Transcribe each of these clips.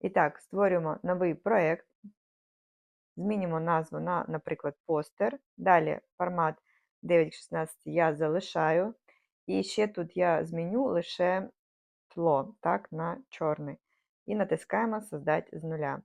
І так, створюємо новий проєкт, змінимо назву на, наприклад, постер. Далі формат 9.16 я залишаю. І ще тут я зміню лише тло, так, на чорний. І натискаємо Создати з нуля.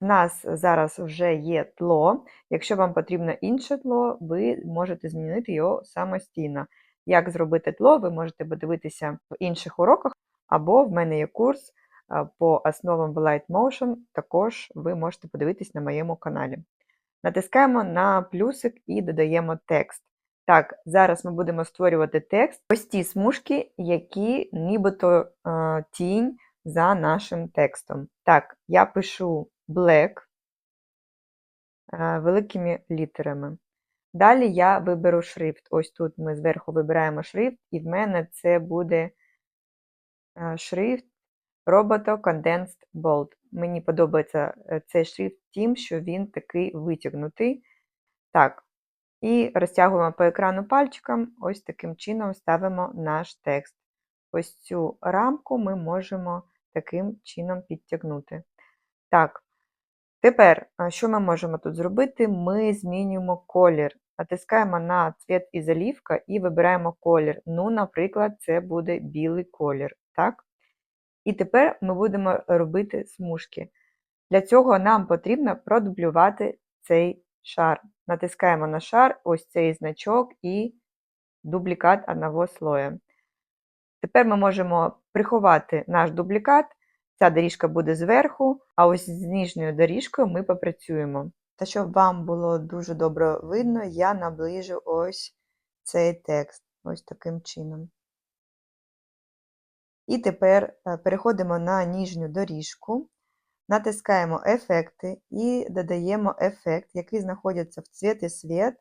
У нас зараз вже є тло. Якщо вам потрібно інше тло, ви можете змінити його самостійно. Як зробити тло, ви можете подивитися в інших уроках, або в мене є курс по основам Light Motion, також ви можете подивитись на моєму каналі. Натискаємо на плюсик і додаємо текст. Так, зараз ми будемо створювати текст. Ось ті смужки, які нібито е, тінь за нашим текстом. Так, я пишу black е, великими літерами. Далі я виберу шрифт. Ось тут ми зверху вибираємо шрифт, і в мене це буде шрифт Roboto Condensed Bold. Мені подобається е, цей шрифт тим, що він такий витягнутий. Так, і розтягуємо по екрану пальчиком, ось таким чином ставимо наш текст. Ось цю рамку ми можемо таким чином підтягнути. Так, тепер, що ми можемо тут зробити? Ми змінюємо колір. Натискаємо на цвіт і залівка і вибираємо колір. Ну, наприклад, це буде білий колір. так? І тепер ми будемо робити смужки. Для цього нам потрібно продублювати цей шар. Натискаємо на шар, ось цей значок і дублікат одного слоя. Тепер ми можемо приховати наш дублікат. Ця доріжка буде зверху, а ось з нижньою доріжкою ми попрацюємо. Та щоб вам було дуже добре видно, я наближу ось цей текст, ось таким чином. І тепер е, переходимо на ніжню доріжку, натискаємо ефекти і додаємо ефект, який знаходиться в цвіт світ,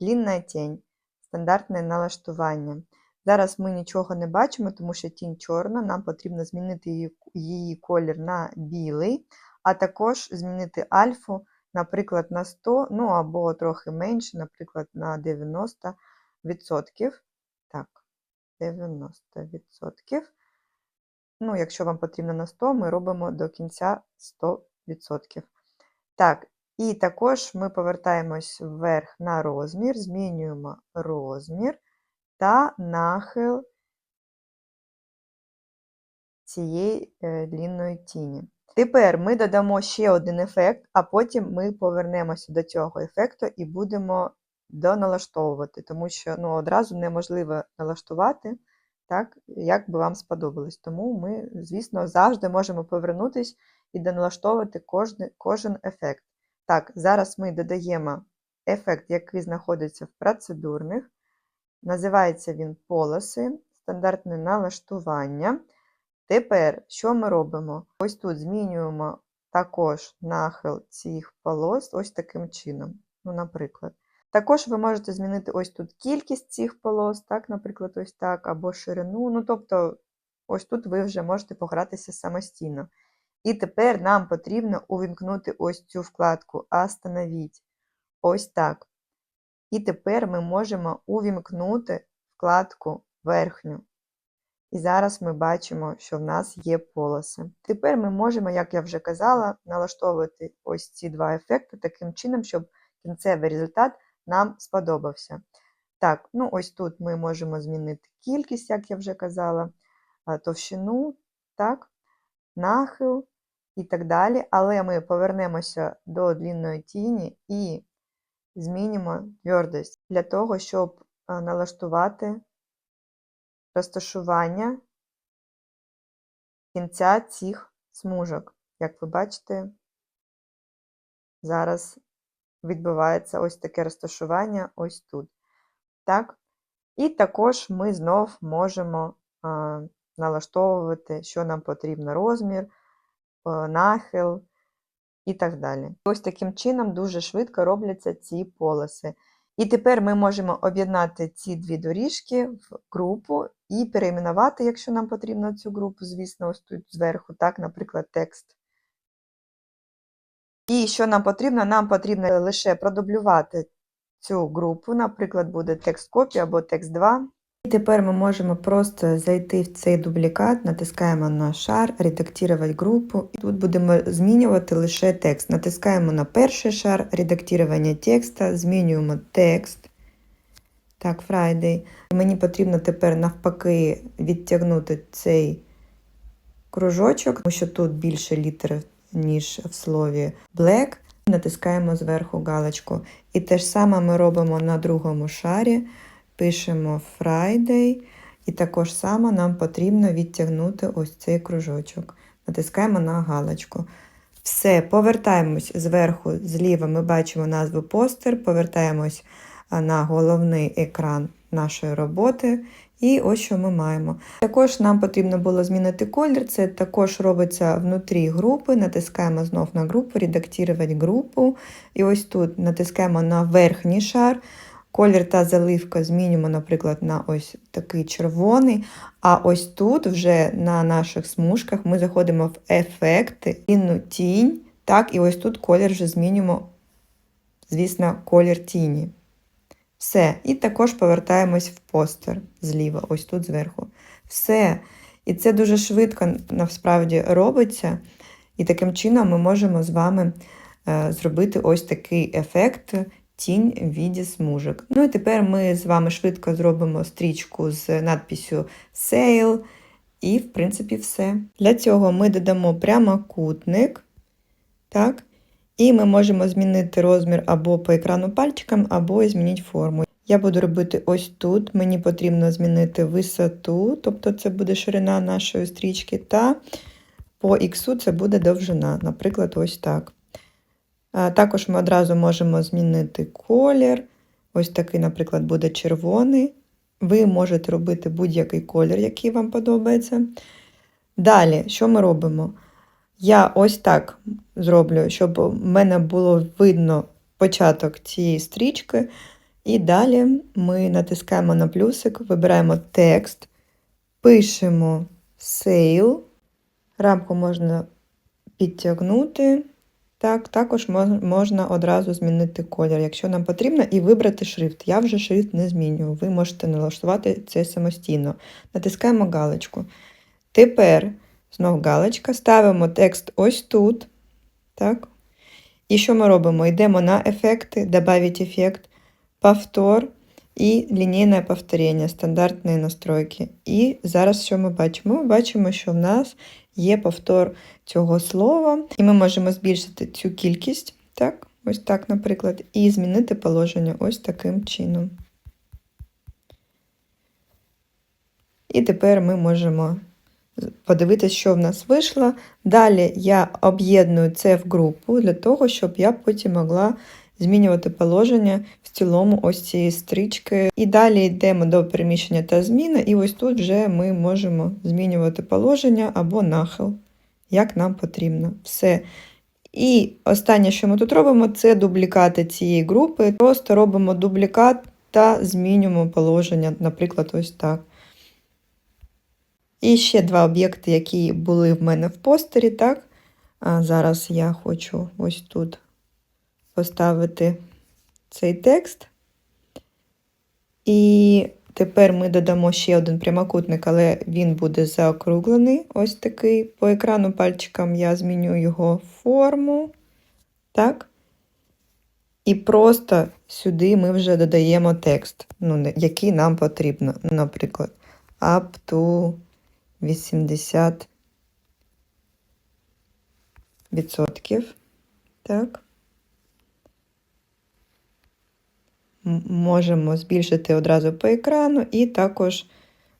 длінна тінь, стандартне налаштування. Зараз ми нічого не бачимо, тому що тінь чорна, нам потрібно змінити її, її колір на білий, а також змінити альфу, наприклад, на 100, ну або трохи менше, наприклад, на 90%. Так, 90%. Ну, якщо вам потрібно на 100, ми робимо до кінця 100%. Так, і також ми повертаємось вверх на розмір, змінюємо розмір та нахил цієї е, длінної тіні. Тепер ми додамо ще один ефект, а потім ми повернемося до цього ефекту і будемо доналаштовувати, тому що ну, одразу неможливо налаштувати так, як би вам сподобалось. Тому ми, звісно, завжди можемо повернутися і доналаштовувати кожен, кожен ефект. Так, зараз ми додаємо ефект, який знаходиться в процедурних. Називається він полоси, стандартне налаштування. Тепер, що ми робимо? Ось тут змінюємо також нахил цих полос ось таким чином. Ну, Наприклад. Також ви можете змінити ось тут кількість цих полос, так, наприклад, ось так, або ширину. Ну, тобто, ось тут ви вже можете погратися самостійно. І тепер нам потрібно увімкнути ось цю вкладку «Остановіть». Ось так. І тепер ми можемо увімкнути вкладку верхню. І зараз ми бачимо, що в нас є полоси. Тепер ми можемо, як я вже казала, налаштовувати ось ці два ефекти таким чином, щоб кінцевий результат нам сподобався. Так, ну ось тут ми можемо змінити кількість, як я вже казала, товщину, так, нахил і так далі. Але ми повернемося до длінної тіні і змінимо твердость для того, щоб налаштувати розташування кінця цих смужок. Як ви бачите, зараз відбувається ось таке розташування ось тут. Так? І також ми знов можемо а, налаштовувати, що нам потрібно розмір, нахил і так далі. Ось таким чином дуже швидко робляться ці полоси. І тепер ми можемо об'єднати ці дві доріжки в групу і перейменувати, якщо нам потрібно цю групу, звісно, ось тут зверху, так, наприклад, текст. І що нам потрібно? Нам потрібно лише продублювати цю групу, наприклад, буде текст копія або текст 2. І тепер ми можемо просто зайти в цей дублікат, натискаємо на шар, редактувати групу. І тут будемо змінювати лише текст. Натискаємо на перший шар, редактування текста, змінюємо текст. Так, Friday. Мені потрібно тепер навпаки відтягнути цей кружочок, тому що тут більше літер, ніж в слові black. Натискаємо зверху галочку. І те ж саме ми робимо на другому шарі. Пишемо Friday. І також само нам потрібно відтягнути ось цей кружочок. Натискаємо на галочку. Все, повертаємось зверху, зліва ми бачимо назву постер, повертаємось на головний екран нашої роботи. І ось що ми маємо. Також нам потрібно було змінити колір. Це також робиться внутрі групи. Натискаємо знов на групу, редактувати групу. І ось тут натискаємо на верхній шар. Колір та заливка змінюємо, наприклад, на ось такий червоний. А ось тут, вже на наших смужках, ми заходимо в ефекти, інну тінь. Так, і ось тут колір вже змінюємо, звісно, колір тіні. Все. І також повертаємось в постер зліва, ось тут зверху. Все. І це дуже швидко насправді робиться. І таким чином ми можемо з вами е, зробити ось такий ефект тінь віді смужок. Ну і тепер ми з вами швидко зробимо стрічку з надписю Sale. І, в принципі, все. Для цього ми додамо прямокутник. Так. І ми можемо змінити розмір або по екрану пальчиком, або змінити форму. Я буду робити ось тут. Мені потрібно змінити висоту, тобто це буде ширина нашої стрічки, та по х це буде довжина, наприклад, ось так. Також ми одразу можемо змінити колір. Ось такий, наприклад, буде червоний. Ви можете робити будь-який колір, який вам подобається. Далі, що ми робимо? Я ось так зроблю, щоб в мене було видно початок цієї стрічки. І далі ми натискаємо на плюсик, вибираємо текст, пишемо Sale. Рамку можна підтягнути. Так, Також можна одразу змінити колір, якщо нам потрібно, і вибрати шрифт. Я вже шрифт не змінюю. Ви можете налаштувати це самостійно. Натискаємо галочку. Тепер знову галочка, ставимо текст ось тут. Так. І що ми робимо? Йдемо на ефекти, добавить ефект, повтор і лінійне повторення, стандартні настройки. І зараз що ми бачимо? Ми бачимо, що в нас є повтор цього слова, і ми можемо збільшити цю кількість, так, ось так, наприклад, і змінити положення ось таким чином. І тепер ми можемо подивитися, що в нас вийшло. Далі я об'єдную це в групу для того, щоб я потім могла змінювати положення в цілому ось цієї стрічки. І далі йдемо до переміщення та зміни, і ось тут вже ми можемо змінювати положення або нахил, як нам потрібно. Все. І останнє, що ми тут робимо, це дублікати цієї групи. Просто робимо дублікат та змінюємо положення, наприклад, ось так. І ще два об'єкти, які були в мене в постері, так? А зараз я хочу ось тут поставити цей текст. І тепер ми додамо ще один прямокутник, але він буде заокруглений. Ось такий. По екрану пальчиком я зміню його форму. Так. І просто сюди ми вже додаємо текст, ну, який нам потрібно. Наприклад, up to 80 відсотків. Так. можемо збільшити одразу по екрану, і також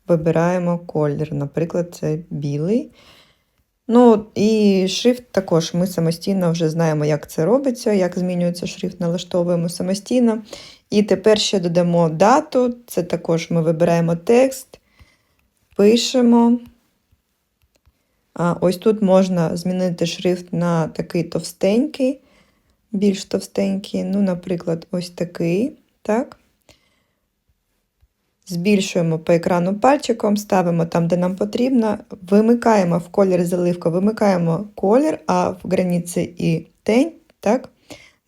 вибираємо колір. Наприклад, це білий. Ну, і шрифт також ми самостійно вже знаємо, як це робиться, як змінюється шрифт, налаштовуємо самостійно. І тепер ще додамо дату, це також ми вибираємо текст, пишемо. Ось тут можна змінити шрифт на такий товстенький, більш товстенький, ну, наприклад, ось такий. Так. Збільшуємо по екрану пальчиком, ставимо там, де нам потрібно, вимикаємо в колір заливку, вимикаємо колір, а в границі і тень, так,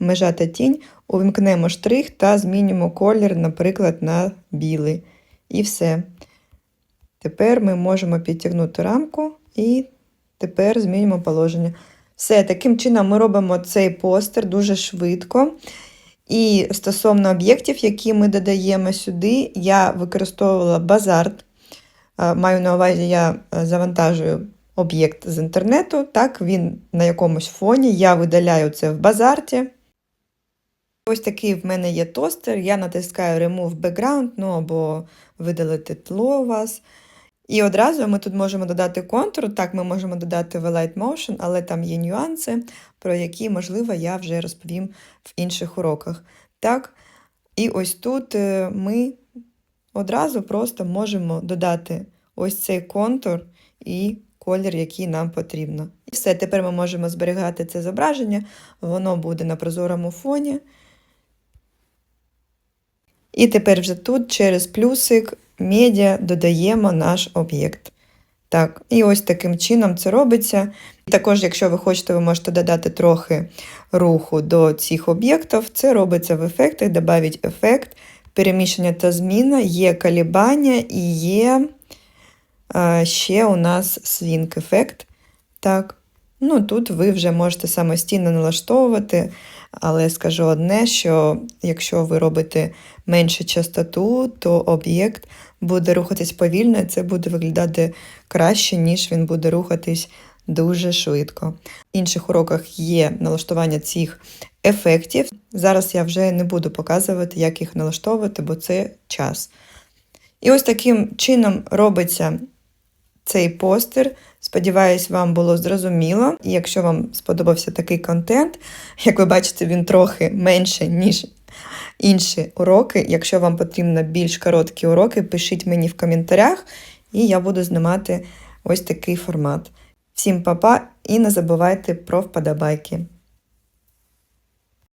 межа та тінь, увімкнемо штрих та змінюємо колір, наприклад, на білий. І все. Тепер ми можемо підтягнути рамку і тепер змінюємо положення. Все, таким чином ми робимо цей постер дуже швидко. І стосовно об'єктів, які ми додаємо сюди, я використовувала базарт. Е, Маю на увазі, я е, завантажую об'єкт з інтернету, так, він на якомусь фоні, я видаляю це в базарті. Ось такий в мене є тостер, я натискаю Remove Background, ну або видалити тло у вас. І одразу ми тут можемо додати контур. Так, ми можемо додати в Light Motion, але там є нюанси, про які, можливо, я вже розповім в інших уроках. Так, і ось тут е, ми одразу просто можемо додати ось цей контур і колір, який нам потрібно. І все, тепер ми можемо зберігати це зображення, воно буде на прозорому фоні. І тепер вже тут через плюсик медіа додаємо наш об'єкт. Так, і ось таким чином це робиться. І Також, якщо ви хочете, ви можете додати трохи руху до цих об'єктів. Це робиться в ефектах, додавить ефект, переміщення та зміна, є калібання і є а, ще у нас свінг ефект. Так, ну тут ви вже можете самостійно налаштовувати, але скажу одне, що якщо ви робите меншу частоту, то об'єкт буде рухатись повільно, і це буде виглядати краще, ніж він буде рухатись дуже швидко. В інших уроках є налаштування цих ефектів. Зараз я вже не буду показувати, як їх налаштовувати, бо це час. І ось таким чином робиться цей постер. Сподіваюсь, вам було зрозуміло. І якщо вам сподобався такий контент, як ви бачите, він трохи менше, ніж інші уроки. Якщо вам потрібно більш короткі уроки, пишіть мені в коментарях, і я буду знімати ось такий формат. Всім па-па і не забувайте про вподобайки.